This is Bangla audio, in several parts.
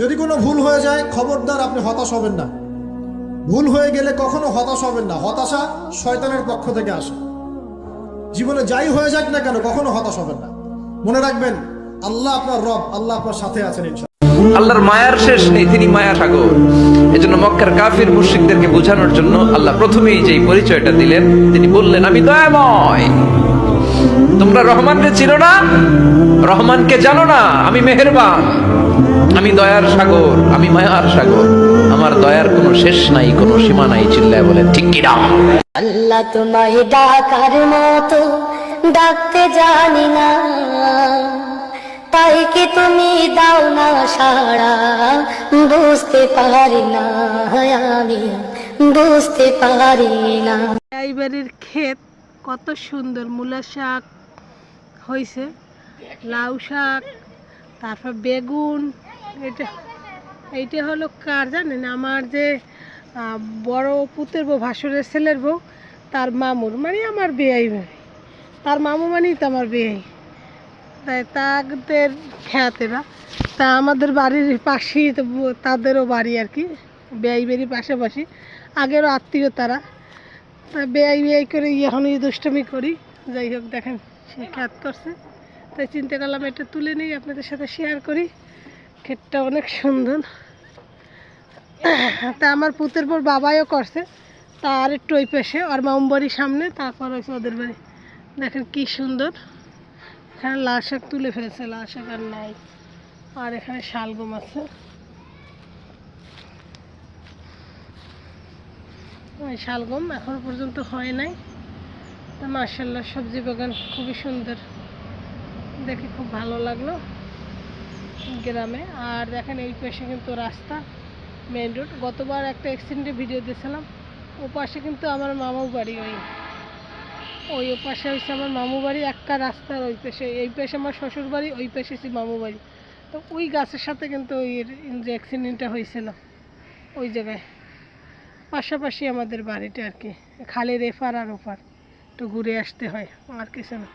যদি কোনো ভুল হয়ে যায়, খবরদার আপনি হতাশ হবেন না। ভুল হয়ে গেলে কখনো হতাশ হবেন না। হতাশা শয়তানের পক্ষ থেকে আসে। জীবনে যাই হয়ে যাক না কেন, কখনো হতাশ হবেন না। মনে রাখবেন, আল্লাহ আপনার রব, আল্লাহ আপনার সাথে আছেন আল্লাহর মায়ার শেষ নেই, তিনি মায়া সাগর। জন্য মক্কার কাফির, মুশরিকদেরকে বোঝানোর জন্য আল্লাহ প্রথমেই যেই পরিচয়টা দিলেন, তিনি বললেন, আমি দয়াময়। তোমরা রহমানকে চিনো না, রহমানকে জানো না, আমি মেহেরবান। আমি দয়ার সাগর আমি মায়ার সাগর। আমার দয়ার কোনো শেষ নাই কোনো সীমা নাই চিল্লায় বলেন ঠিক কিনা আল্লাহ তোমায় ডাকার মতো ডাকতে জানি না। তাই কি তুমি দাও না সাড়া? বুঝতে পারি না আমি বুঝতে পারি না। এই বাড়ির ক্ষেত কত সুন্দর মূলা শাক হয়েছে লাউ শাক তারপর বেগুন, এটা, এইটা হলো কার জানেন? আমার যে বড় পুতের বউ, ভাসুরের ছেলের বউ, তার মামুর মানে আমার বেয়াই তার মামু মানেই তো আমার বেয়াই। তাই তাদের খ্যাতেরা তা আমাদের বাড়ির পাশেই তো তাদেরও বাড়ি আর কি, বেয়াই বাড়ির পাশাপাশি। আগেরও আত্মীয় তারা। তা বেআই বেআই করে এখন দুষ্টমি করি। যাই হোক, দেখেন, সে খ্যাত করছে। তাই চিন্তা করলাম এটা তুলে নিই আপনাদের সাথে শেয়ার করি। ক্ষেতটা অনেক সুন্দর। তা আমার পুতের পর বাবাইও করছে, তার একটু ওই পেশে আর মামবাড়ির সামনে, তারপর হয়েছে ওদের বাড়ি। দেখেন কি সুন্দর। এখানে লাল শাক তুলে ফেলেছে, লাল শাক আর নাই। আর এখানে শালগম আছে। শালগম এখনও পর্যন্ত হয় নাই। মার্শাল্লাহ সবজি বাগান খুবই সুন্দর। দেখে খুব ভালো লাগল গ্রামে। আর দেখেন এই পাশে কিন্তু রাস্তা মেন রোড গতবার একটা অ্যাক্সিডেন্টের ভিডিও দিয়েছিলাম। ও পাশে কিন্তু আমার মামু বাড়ি, ওই ওই ও পাশে হচ্ছে আমার মামু বাড়ি, একটা রাস্তার ওই পাশে। এই পাশে আমার শ্বশুর বাড়ি, ওই পাশে হচ্ছে মামু বাড়ি। তো ওই গাছের সাথে কিন্তু ওই যে অ্যাক্সিডেন্টটা হয়েছিল, ওই জায়গায়। পাশাপাশি আমাদের বাড়িটা আর কি, খালের এপার আর ওপার। একটু ঘুরে আসতে হয়, আর কিছু না।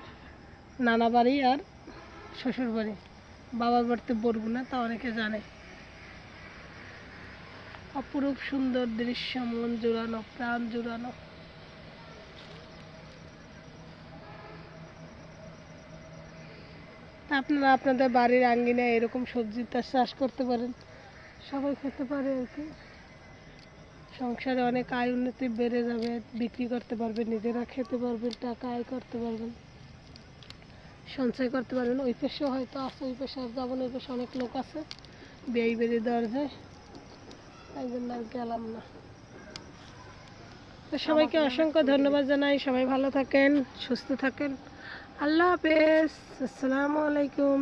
নানা বাড়ি আর শ্বশুর বাড়ি। বাবার বাড়িতে বরগুনা তা অনেকে জানে। অপরূপ সুন্দর দৃশ্য, মন জোড়ানো, প্রাণ জোড়ানো। আপনারা আপনাদের বাড়ির আঙ্গিনায় এরকম সবজির চাষ চাষ করতে পারেন। সবাই খেতে পারে আর কি। সংসারে অনেক আয় উন্নতি বেড়ে যাবে, বিক্রি করতে পারবেন, নিজেরা খেতে পারবেন, টাকা আয় করতে পারবেন। সঞ্চয় করতে পারবেন। ওই পেশে হয়তো আছে ওই পেশে আর যাব না ওই পেশে অনেক লোক আছে। ব্যয় বেড়ে দেওয়ার যায় তাই জন্য আর গেলাম না। তো সবাইকে অসংখ্য ধন্যবাদ জানাই সবাই ভালো থাকেন সুস্থ থাকেন। আল্লাহ হাফেজ আসসালামু আলাইকুম।